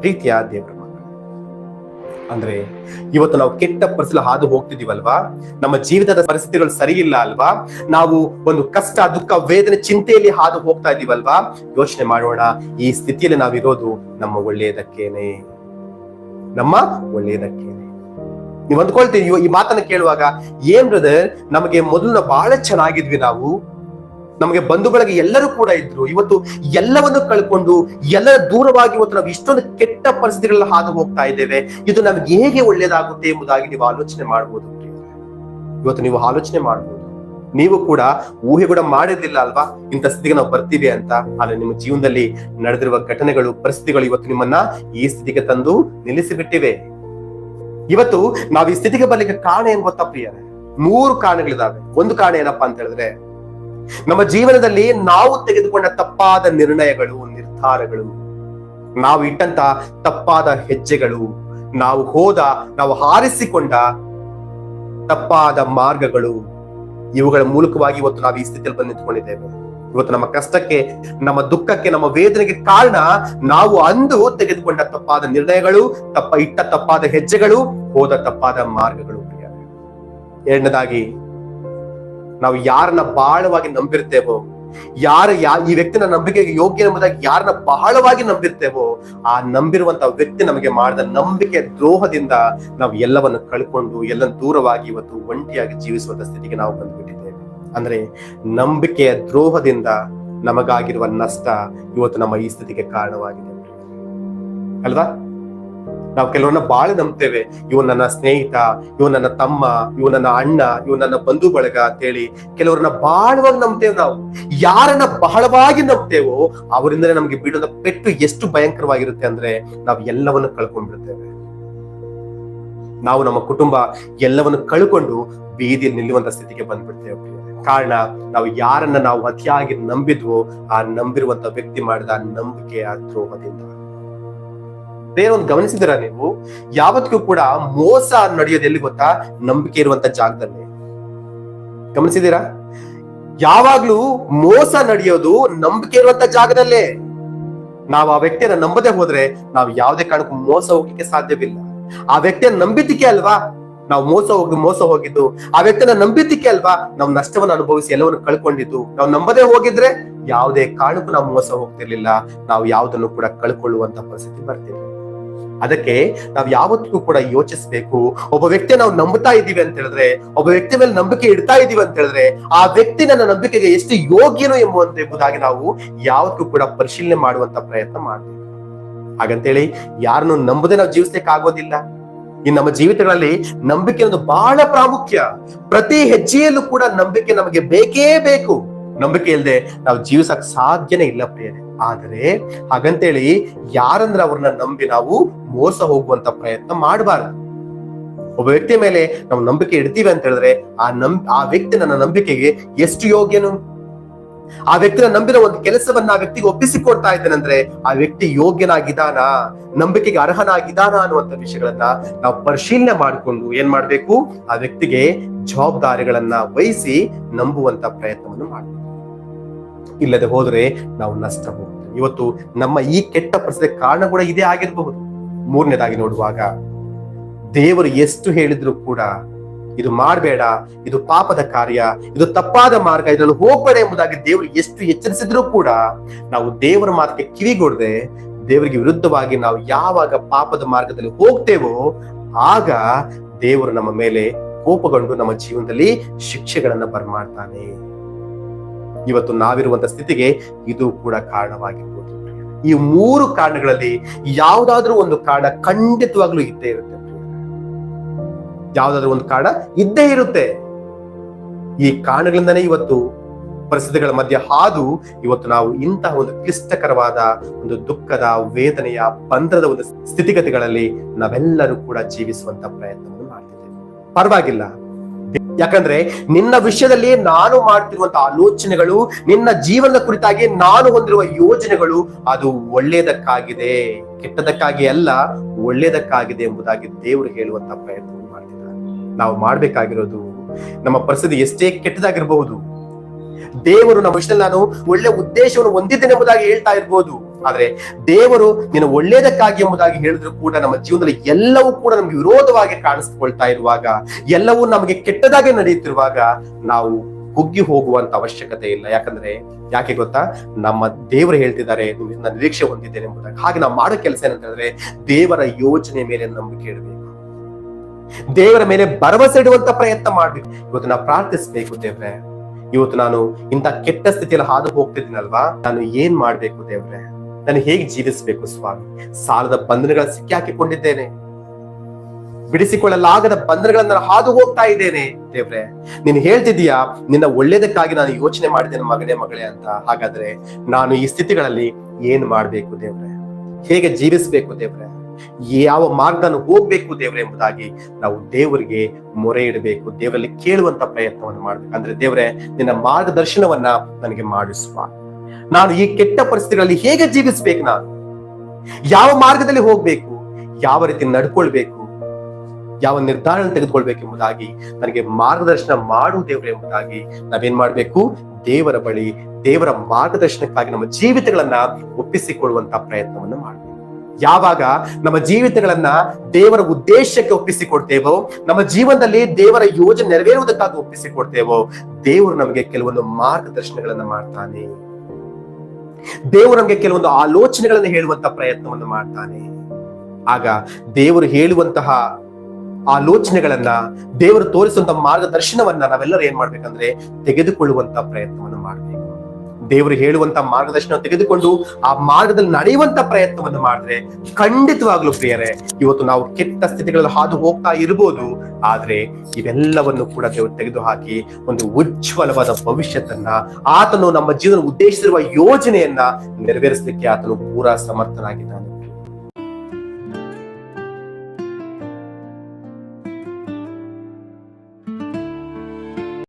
ಪ್ರೀತಿಯ ದೇವರ ಅಂದ್ರೆ ಇವತ್ತು ನಾವು ಕೆಟ್ಟ ಪರಿಸ್ಥಿತಿ ಹಾದು ಹೋಗ್ತಿದೀವಲ್ವಾ ನಮ್ಮ ಜೀವಿತದ ಪರಿಸ್ಥಿತಿಗಳು ಸರಿ ಇಲ್ಲ ಅಲ್ವಾ? ನಾವು ಒಂದು ಕಷ್ಟ, ದುಃಖ, ವೇದನೆ, ಚಿಂತೆಯಲ್ಲಿ ಹಾದು ಹೋಗ್ತಾ ಇದೀವಲ್ವಾ ಯೋಚನೆ ಮಾಡೋಣ. ಈ ಸ್ಥಿತಿಯಲ್ಲಿ ನಾವಿರೋದು ನಮ್ಮ ಒಳ್ಳೆಯದಕ್ಕೇನೆ. ನಮ್ಮ ಒಳ್ಳೆಯದಕ್ಕೇನೆ. ನೀವು ಅಂದ್ಕೊಳ್ತೀವಿ ಈ ಮಾತನ್ನ ಕೇಳುವಾಗ, ಏನ್ ಬ್ರದರ್ ನಮಗೆ ಮೊದಲು ಬಹಳ ಚೆನ್ನಾಗಿದ್ವಿ ನಾವು. ನಮಗೆ ಬಂಧು ಬಳಗ ಎಲ್ಲರೂ ಕೂಡ ಇದ್ರು. ಇವತ್ತು ಎಲ್ಲವನ್ನು ಕಳ್ಕೊಂಡು ಎಲ್ಲ ದೂರವಾಗಿ ಇವತ್ತು ನಾವು ಇಷ್ಟೊಂದು ಕೆಟ್ಟ ಪರಿಸ್ಥಿತಿಗಳಲ್ಲಿ ಹಾದು ಹೋಗ್ತಾ ಇದ್ದೇವೆ. ಇದು ನಮ್ಗೆ ಹೇಗೆ ಒಳ್ಳೇದಾಗುತ್ತೆ ಎಂಬುದಾಗಿ ನೀವು ಆಲೋಚನೆ ಮಾಡಬಹುದು ಇವತ್ತು ನೀವು ಆಲೋಚನೆ ಮಾಡಬಹುದು ನೀವು ಕೂಡ ಊಹೆ ಕೂಡ ಮಾಡಿರ್ಲಿಲ್ಲ ಅಲ್ವಾ? ಇಂಥ ಸ್ಥಿತಿಗೆ ನಾವು ಬರ್ತೀವಿ ಅಂತ. ಆದ್ರೆ ನಿಮ್ಮ ಜೀವನದಲ್ಲಿ ನಡೆದಿರುವ ಘಟನೆಗಳು, ಪರಿಸ್ಥಿತಿಗಳು ಇವತ್ತು ನಿಮ್ಮನ್ನ ಈ ಸ್ಥಿತಿಗೆ ತಂದು ನಿಲ್ಲಿಸಿಬಿಟ್ಟಿವೆ. ಇವತ್ತು ನಾವು ಈ ಸ್ಥಿತಿಗೆ ಬರ್ಲಿಕ್ಕೆ ಕಾರಣ ಏನ್ ಗೊತ್ತಾ ಪ್ರಿಯರೇ? ಮೂರು ಕಾರಣಗಳಿದಾವೆ. ಒಂದು ಕಾರಣ ಏನಪ್ಪಾ ಅಂತ ಹೇಳಿದ್ರೆ ನಮ್ಮ ಜೀವನದಲ್ಲಿ ನಾವು ತೆಗೆದುಕೊಂಡ ತಪ್ಪಾದ ನಿರ್ಣಯಗಳು, ನಿರ್ಧಾರಗಳು. ನಾವು ಇಟ್ಟಂತ ತಪ್ಪಾದ ಹೆಜ್ಜೆಗಳು. ನಾವು ಹೋದ, ನಾವು ಹಾರಿಸಿಕೊಂಡ ತಪ್ಪಾದ ಮಾರ್ಗಗಳು. ಇವುಗಳ ಮೂಲಕವಾಗಿ ಇವತ್ತು ನಾವು ಈ ಸ್ಥಿತಿಯಲ್ಲಿ ಬಂದು ನಿಂತ್ಕೊಂಡಿದ್ದೇವೆ. ಇವತ್ತು ನಮ್ಮ ಕಷ್ಟಕ್ಕೆ, ನಮ್ಮ ದುಃಖಕ್ಕೆ, ನಮ್ಮ ವೇದನೆಗೆ ಕಾರಣ ನಾವು ಅಂದು ತೆಗೆದುಕೊಂಡ ತಪ್ಪಾದ ನಿರ್ಣಯಗಳು, ತಪ್ಪ, ಇಟ್ಟ ತಪ್ಪಾದ ಹೆಜ್ಜೆಗಳು, ಹೋದ ತಪ್ಪಾದ ಮಾರ್ಗಗಳು. ಎರಡನೇದಾಗಿ ನಾವು ಯಾರನ್ನ ಬಹಳವಾಗಿ ನಂಬಿರ್ತೇವೋ, ಯಾರ ಯಾ, ಈ ವ್ಯಕ್ತಿನ ನಂಬಿಕೆಗೆ ಯೋಗ್ಯ ಎಂಬುದಾಗಿ ಯಾರನ್ನ ಬಹಳವಾಗಿ ನಂಬಿರ್ತೇವೋ, ಆ ನಂಬಿರುವಂತ ವ್ಯಕ್ತಿ ನಮಗೆ ಮಾಡಿದ ನಂಬಿಕೆ ದ್ರೋಹದಿಂದ ನಾವು ಎಲ್ಲವನ್ನು ಕಳ್ಕೊಂಡು ಎಲ್ಲ ದೂರವಾಗಿ ಇವತ್ತು ಒಂಟಿಯಾಗಿ ಜೀವಿಸುವಂತ ಸ್ಥಿತಿಗೆ ನಾವು ಬಂದ್ಬಿಟ್ಟಿದ್ದೇವೆ. ಅಂದ್ರೆ ನಂಬಿಕೆಯ ದ್ರೋಹದಿಂದ ನಮಗಾಗಿರುವ ನಷ್ಟ ಇವತ್ತು ನಮ್ಮ ಈ ಸ್ಥಿತಿಗೆ ಕಾರಣವಾಗಿದೆ. ಅಲ್ವಾ? ನಾವು ಕೆಲವನ್ನ ಬಾಳ ನಂಬ್ತೇವೆ. ಇವ್ ನನ್ನ ಸ್ನೇಹಿತ ಇವ್ ನನ್ನ ತಮ್ಮ ಇವ್ ನನ್ನ ಅಣ್ಣ ಇವ್ ನನ್ನ ಬಂಧು ಬಳಗ ಅಂತೇಳಿ ಕೆಲವರನ್ನ ಬಾಳವಾಗಿ ನಂಬ್ತೇವೆ ನಾವು. ಯಾರನ್ನ ಬಹಳವಾಗಿ ನಂಬ್ತೇವೋ ಅವರಿಂದಲೇ ನಮ್ಗೆ ಬೀಳೋದ ಪೆಟ್ಟು ಎಷ್ಟು ಭಯಂಕರವಾಗಿರುತ್ತೆ ಅಂದ್ರೆ ನಾವು ಎಲ್ಲವನ್ನು ಕಳ್ಕೊಂಡ್ಬಿಡ್ತೇವೆ. ನಾವು ನಮ್ಮ ಕುಟುಂಬ ಎಲ್ಲವನ್ನು ಕಳ್ಕೊಂಡು ಬೀದಿಯಲ್ಲಿ ನಿಲ್ಲುವಂತ ಸ್ಥಿತಿಗೆ ಬಂದ್ಬಿಡ್ತೇವೆ ಕಾರಣ ನಾವು ಯಾರನ್ನ ನಾವು ಅತಿಯಾಗಿ ನಂಬಿದ್ವೋ ಆ ನಂಬಿರುವಂತ ವ್ಯಕ್ತಿ ಮಾಡಿದ ಆ ನಂಬಿಕೆಯ ದ್ರೋಹದಿಂದ. ಬೇರೆ ಒಂದು ಗಮನಿಸಿದಿರ ನೀವು? ಯಾವತ್ತಿಗೂ ಕೂಡ ಮೋಸ ನಡೆಯೋದು ಎಲ್ಲಿ ಗೊತ್ತಾ? ನಂಬಿಕೆ ಇರುವಂತ ಜಾಗದಲ್ಲಿ. ಗಮನಿಸಿದೀರಾ ಯಾವಾಗ್ಲೂ ಮೋಸ ನಡೆಯೋದು ನಂಬಿಕೆ ಇರುವಂತ ಜಾಗದಲ್ಲೇ. ನಾವು ಆ ವ್ಯಕ್ತಿಯನ್ನ ನಂಬದೆ ಹೋದ್ರೆ ನಾವು ಯಾವುದೇ ಕಾರಣಕ್ಕೂ ಮೋಸ ಹೋಗ್ಲಿಕ್ಕೆ ಸಾಧ್ಯವಿಲ್ಲ. ಆ ವ್ಯಕ್ತಿಯನ್ನ ನಂಬಿದ್ದಕ್ಕೆ ಅಲ್ವಾ? ನಾವು ಮೋಸ ಹೋಗಿ ಮೋಸ ಹೋಗಿದ್ದು. ಆ ವ್ಯಕ್ತಿನ ನಂಬಿದ್ದಕ್ಕೆ ಅಲ್ವಾ? ನಾವು ನಷ್ಟವನ್ನು ಅನುಭವಿಸಿ ಎಲ್ಲವನ್ನು ಕಳ್ಕೊಂಡಿದ್ದು. ನಾವು ನಂಬದೇ ಹೋಗಿದ್ರೆ ಯಾವುದೇ ಕಾರಣಕ್ಕೂ ನಾವು ಮೋಸ ಹೋಗ್ತಿರ್ಲಿಲ್ಲ. ನಾವು ಯಾವುದನ್ನು ಕೂಡ ಕಳ್ಕೊಳ್ಳುವಂತ ಪರಿಸ್ಥಿತಿ ಬರ್ತಿರ್ಲಿಲ್ಲ. ಅದಕ್ಕೆ ನಾವು ಯಾವತ್ತಿಗೂ ಕೂಡ ಯೋಚಿಸ್ಬೇಕು. ಒಬ್ಬ ವ್ಯಕ್ತಿ ನಾವು ನಂಬುತ್ತಾ ಇದ್ದೀವಿ ಅಂತ ಹೇಳಿದ್ರೆ, ಒಬ್ಬ ವ್ಯಕ್ತಿ ಮೇಲೆ ನಂಬಿಕೆ ಇಡ್ತಾ ಇದೀವಿ ಅಂತ ಹೇಳಿದ್ರೆ, ಆ ವ್ಯಕ್ತಿ ನನ್ನ ನಂಬಿಕೆಗೆ ಎಷ್ಟು ಯೋಗ್ಯನು ಎಂಬುವಂತ ಎಂಬುದಾಗಿ ನಾವು ಯಾವತ್ತೂ ಕೂಡ ಪರಿಶೀಲನೆ ಮಾಡುವಂತ ಪ್ರಯತ್ನ ಮಾಡ್ತೀವಿ. ಹಾಗಂತೇಳಿ, ಯಾರನ್ನು ನಂಬದೆ ನಾವು ಜೀವಿಸ್ಲಿಕ್ಕೆ ಆಗೋದಿಲ್ಲ ಈ ನಮ್ಮ ಜೀವಿತಗಳಲ್ಲಿ ನಂಬಿಕೆ ಒಂದು ಬಹಳ ಪ್ರಾಮುಖ್ಯ. ಪ್ರತಿ ಹೆಜ್ಜೆಯಲ್ಲೂ ಕೂಡ ನಂಬಿಕೆ ನಮಗೆ ಬೇಕೇ ಬೇಕು. ನಂಬಿಕೆ ಇಲ್ಲದೆ ನಾವು ಜೀವಿಸಕ್ ಸಾಧ್ಯನೇ ಇಲ್ಲ ಪ್ರಿಯರೇ. ಆದರೆ ಹಾಗಂತೇಳಿ ಯಾರಂದ್ರೆ ಅವ್ರನ್ನ ನಂಬಿ ನಾವು ಮೋಸ ಹೋಗುವಂತ ಪ್ರಯತ್ನ ಮಾಡಬಾರ್ದು. ಒಬ್ಬ ವ್ಯಕ್ತಿ ಮೇಲೆ ನಾವು ನಂಬಿಕೆ ಇಡ್ತೀವಿ ಅಂತ ಹೇಳಿದ್ರೆ ಆ ನಂ ಆ ವ್ಯಕ್ತಿ ನನ್ನ ನಂಬಿಕೆಗೆ ಎಷ್ಟು ಯೋಗ್ಯನು? ಆ ವ್ಯಕ್ತಿನ ನಂಬಿರೋ ಒಂದು ಕೆಲಸವನ್ನ ಆ ವ್ಯಕ್ತಿಗೆ ಒಪ್ಪಿಸಿಕೊಡ್ತಾ ಇದ್ದೇನೆಂದ್ರೆ ಆ ವ್ಯಕ್ತಿ ಯೋಗ್ಯನಾಗಿದ್ದಾನ? ನಂಬಿಕೆಗೆ ಅರ್ಹನಾಗಿದ್ದಾನ ಅನ್ನುವಂತ ವಿಷಯಗಳನ್ನ ನಾವು ಪರಿಶೀಲನೆ ಮಾಡಿಕೊಂಡು ಏನ್ ಮಾಡ್ಬೇಕು? ಆ ವ್ಯಕ್ತಿಗೆ ಜವಾಬ್ದಾರಿಗಳನ್ನ ವಹಿಸಿ ನಂಬುವಂತ ಪ್ರಯತ್ನವನ್ನು ಮಾಡಬೇಕು. ಇಲ್ಲದೆ ಹೋದ್ರೆ ನಾವು ನಷ್ಟ ಹೋಗ್ತೇವೆ. ಇವತ್ತು ನಮ್ಮ ಈ ಕೆಟ್ಟ ಪರಿಸ್ಥಿತಿ ಕಾರಣ ಕೂಡ ಇದೇ ಆಗಿರಬಹುದು. ಮೂರನೇದಾಗಿ ನೋಡುವಾಗ, ದೇವರು ಎಷ್ಟು ಹೇಳಿದ್ರು ಕೂಡ ಇದು ಮಾಡಬೇಡ, ಇದು ಪಾಪದ ಕಾರ್ಯ, ಇದು ತಪ್ಪಾದ ಮಾರ್ಗ, ಇದರಲ್ಲಿ ಹೋಗ್ಬೇಡ ಎಂಬುದಾಗಿ ದೇವರು ಎಷ್ಟು ಎಚ್ಚರಿಸಿದ್ರು ಕೂಡ ನಾವು ದೇವರ ಮಾತಕ್ಕೆ ಕಿವಿಗೊಡದೆ ದೇವರಿಗೆ ವಿರುದ್ಧವಾಗಿ ನಾವು ಯಾವಾಗ ಪಾಪದ ಮಾರ್ಗದಲ್ಲಿ ಹೋಗ್ತೇವೋ, ಆಗ ದೇವರು ನಮ್ಮ ಮೇಲೆ ಕೋಪಗೊಂಡು ನಮ್ಮ ಜೀವನದಲ್ಲಿ ಶಿಕ್ಷೆಗಳನ್ನ ಬರ್ಮಾಡ್ತಾನೆ. ಇವತ್ತು ನಾವಿರುವಂತ ಸ್ಥಿತಿಗೆ ಇದು ಕೂಡ ಕಾರಣವಾಗಿರ್ಬೋದು. ಈ ಮೂರು ಕಾರಣಗಳಲ್ಲಿ ಯಾವುದಾದ್ರೂ ಒಂದು ಕಾರಣ ಖಂಡಿತವಾಗ್ಲೂ ಇದ್ದೇ ಇರುತ್ತೆ. ಯಾವುದಾದ್ರೂ ಒಂದು ಕಾರಣ ಇದ್ದೇ ಇರುತ್ತೆ. ಈ ಕಾರಣಗಳಿಂದನೇ ಇವತ್ತು ಪರಿಸ್ಥಿತಿಗಳ ಮಧ್ಯೆ ಹಾದು ಇವತ್ತು ನಾವು ಇಂತಹ ಒಂದು ಕ್ಲಿಷ್ಟಕರವಾದ ಒಂದು ದುಃಖದ, ವೇದನೆಯ ಬಂಧದ ಒಂದು ಸ್ಥಿತಿಗತಿಗಳಲ್ಲಿ ನಾವೆಲ್ಲರೂ ಕೂಡ ಜೀವಿಸುವಂತ ಪ್ರಯತ್ನವನ್ನು ಮಾಡ್ತಿದ್ದೇವೆ. ಪರವಾಗಿಲ್ಲ. ಯಾಕಂದ್ರೆ ನಿನ್ನ ವಿಷಯದಲ್ಲಿ ನಾನು ಮಾಡ್ತಿರುವಂತಹ ಆಲೋಚನೆಗಳು, ನಿನ್ನ ಜೀವನದ ಕುರಿತಾಗಿ ನಾನು ಹೊಂದಿರುವ ಯೋಜನೆಗಳು ಅದು ಒಳ್ಳೆಯದಕ್ಕಾಗಿದೆ ಕೆಟ್ಟದಕ್ಕಾಗಿ ಅಲ್ಲ ಒಳ್ಳೆಯದಕ್ಕಾಗಿದೆ ಎಂಬುದಾಗಿ ದೇವರು ಹೇಳುವಂತ ಪ್ರಯತ್ನ ಮಾಡ್ತಿದ್ದಾರೆ. ನಾವು ಮಾಡ್ಬೇಕಾಗಿರೋದು ನಮ್ಮ ಪರಿಸ್ಥಿತಿ ಎಷ್ಟೇ ಕೆಟ್ಟದಾಗಿರಬಹುದು, ದೇವರು ನಮ್ಮ ವಿಷಯದಲ್ಲಿ ನಾನು ಒಳ್ಳೆ ಉದ್ದೇಶವನ್ನು ಹೊಂದಿದ್ದೇನೆ ಎಂಬುದಾಗಿ ಹೇಳ್ತಾ ಇರ್ಬೋದು. ಆದ್ರೆ ದೇವರು ನೀನು ಒಳ್ಳೇದಕ್ಕಾಗಿ ಎಂಬುದಾಗಿ ಹೇಳಿದ್ರು ಕೂಡ ನಮ್ಮ ಜೀವನದಲ್ಲಿ ಎಲ್ಲವೂ ಕೂಡ ನಮ್ಗೆ ವಿರೋಧವಾಗಿ ಕಾಣಿಸ್ಕೊಳ್ತಾ ಇರುವಾಗ, ಎಲ್ಲವೂ ನಮಗೆ ಕೆಟ್ಟದಾಗಿ ನಡೆಯುತ್ತಿರುವಾಗ ನಾವು ಕುಗ್ಗಿ ಹೋಗುವಂತ ಅವಶ್ಯಕತೆ ಇಲ್ಲ. ಯಾಕಂದ್ರೆ ಯಾಕೆ ಗೊತ್ತಾ? ನಮ್ಮ ದೇವರು ಹೇಳ್ತಿದ್ದಾರೆ ನಿಮ್ಮಿಂದ ನಿರೀಕ್ಷೆ ಹೊಂದಿದ್ದೇನೆ ಎಂಬುದಾಗಿ. ಹಾಗೆ ನಾವು ಮಾಡೋ ಕೆಲಸ ಏನಂತ ಹೇಳಿದ್ರೆ ದೇವರ ಯೋಚನೆ ಮೇಲೆ ನಂಬಿಕೆ ಇಡಬೇಕು. ದೇವರ ಮೇಲೆ ಭರವಸೆ ಇಡುವಂತ ಪ್ರಯತ್ನ ಮಾಡ್ಬೇಕು. ಇವತ್ತು ನಾವು ಪ್ರಾರ್ಥಿಸ್ಬೇಕು ದೇವ್ರೆ. ಇವತ್ತು ನಾನು ಇಂಥ ಕೆಟ್ಟ ಸ್ಥಿತಿಯಲ್ಲಿ ಹಾದು ಹೋಗ್ತಿದ್ದೀನಲ್ವಾ? ನಾನು ಏನ್ ಮಾಡ್ಬೇಕು ದೇವ್ರೆ? ನಾನು ಹೇಗೆ ಜೀವಿಸಬೇಕು ಸ್ವಾಮಿ? ಸಾಲದ ಬಂಧನಗಳ ಸಿಕ್ಕಿ ಹಾಕಿಕೊಂಡಿದ್ದೇನೆ. ಬಿಡಿಸಿಕೊಳ್ಳಲಾಗದ ಬಂಧನಗಳನ್ನ ಹಾದು ಹೋಗ್ತಾ ಇದ್ದೇನೆ. ದೇವ್ರೆ, ನೀನು ಹೇಳ್ತಿದ್ದೀಯಾ, ನಿನ್ನ ಒಳ್ಳೇದಕ್ಕಾಗಿ ನಾನು ಯೋಚನೆ ಮಾಡಿದ್ದೇನೆ ಮಗನೇ, ಮಗಳೇ ಅಂತ. ಹಾಗಾದ್ರೆ ನಾನು ಈ ಸ್ಥಿತಿಗಳಲ್ಲಿ ಏನ್ ಮಾಡ್ಬೇಕು ದೇವ್ರೆ? ಹೇಗೆ ಜೀವಿಸ್ಬೇಕು ದೇವ್ರೆ? ಯಾವ ಮಾರ್ಗನ ಹೋಗ್ಬೇಕು ದೇವ್ರೆ ಎಂಬುದಾಗಿ ನಾವು ದೇವರಿಗೆ ಮೊರೆ ಇಡಬೇಕು. ದೇವರಲ್ಲಿ ಕೇಳುವಂತ ಪ್ರಯತ್ನವನ್ನು ಮಾಡ್ಬೇಕು. ಅಂದ್ರೆ ದೇವ್ರೆ, ನಿನ್ನ ಮಾರ್ಗದರ್ಶನವನ್ನ ನನಗೆ ಮಾಡಿಸುವ ನಾನು ಈ ಕೆಟ್ಟ ಪರಿಸ್ಥಿತಿಗಳಲ್ಲಿ ಹೇಗೆ ಜೀವಿಸ್ಬೇಕು ನಾನು? ಯಾವ ಮಾರ್ಗದಲ್ಲಿ ಹೋಗ್ಬೇಕು? ಯಾವ ರೀತಿ ನಡ್ಕೊಳ್ಬೇಕು? ಯಾವ ನಿರ್ಧಾರ ತೆಗೆದುಕೊಳ್ಬೇಕು ಎಂಬುದಾಗಿ ನನಗೆ ಮಾರ್ಗದರ್ಶನ ಮಾಡು ದೇವರು ಎಂಬುದಾಗಿ ನಾವೇನ್ ಮಾಡ್ಬೇಕು? ದೇವರ ಬಳಿ, ದೇವರ ಮಾರ್ಗದರ್ಶನಕ್ಕಾಗಿ ನಮ್ಮ ಜೀವಿತಗಳನ್ನ ಒಪ್ಪಿಸಿಕೊಳ್ಳುವಂತ ಪ್ರಯತ್ನವನ್ನು ಮಾಡಬೇಕು. ಯಾವಾಗ ನಮ್ಮ ಜೀವಿತಗಳನ್ನ ದೇವರ ಉದ್ದೇಶಕ್ಕೆ ಒಪ್ಪಿಸಿಕೊಡ್ತೇವೋ, ನಮ್ಮ ಜೀವನದಲ್ಲಿ ದೇವರ ಯೋಜನೆ ನೆರವೇರುವುದಕ್ಕಾಗಿ ಒಪ್ಪಿಸಿಕೊಡ್ತೇವೋ, ದೇವರು ನಮಗೆ ಕೆಲವೊಂದು ಮಾರ್ಗದರ್ಶನಗಳನ್ನ ಮಾಡ್ತಾನೆ. ದೇವರು ನಮಗೆ ಕೆಲವೊಂದು ಆಲೋಚನೆಗಳನ್ನು ಹೇಳುವಂತ ಪ್ರಯತ್ನವನ್ನು ಮಾಡ್ತಾನೆ. ಆಗ ದೇವರು ಹೇಳುವಂತಹ ಆಲೋಚನೆಗಳನ್ನ ದೇವರು ತೋರಿಸುವಂತ ಮಾರ್ಗದರ್ಶನವನ್ನ ನಾವೆಲ್ಲರೂ ಏನ್ ಮಾಡ್ಬೇಕಂದ್ರೆ ತೆಗೆದುಕೊಳ್ಳುವಂತ ಪ್ರಯತ್ನವನ್ನು ದೇವರು ಹೇಳುವಂತ ಮಾರ್ಗದರ್ಶನ ತೆಗೆದುಕೊಂಡು ಆ ಮಾರ್ಗದಲ್ಲಿ ನಡೆಯುವಂತ ಪ್ರಯತ್ನವನ್ನು ಮಾಡಿದ್ರೆ ಖಂಡಿತವಾಗ್ಲೂ ಪ್ರಿಯರೇ, ಇವತ್ತು ನಾವು ಕೆಟ್ಟ ಸ್ಥಿತಿಗಳಲ್ಲಿ ಹಾದು ಹೋಗ್ತಾ ಇರ್ಬೋದು, ಆದ್ರೆ ಇವೆಲ್ಲವನ್ನು ಕೂಡ ದೇವರು ತೆಗೆದುಹಾಕಿ ಒಂದು ಉಜ್ವಲವಾದ ಭವಿಷ್ಯತನ್ನ ಆತನು ನಮ್ಮ ಜೀವನ ಉದ್ದೇಶಿಸಿರುವ ಯೋಜನೆಯನ್ನ ನೆರವೇರಿಸಲಿಕ್ಕೆ ಆತನು ಪೂರಾ ಸಮರ್ಥನಾಗಿದ್ದಾನೆ.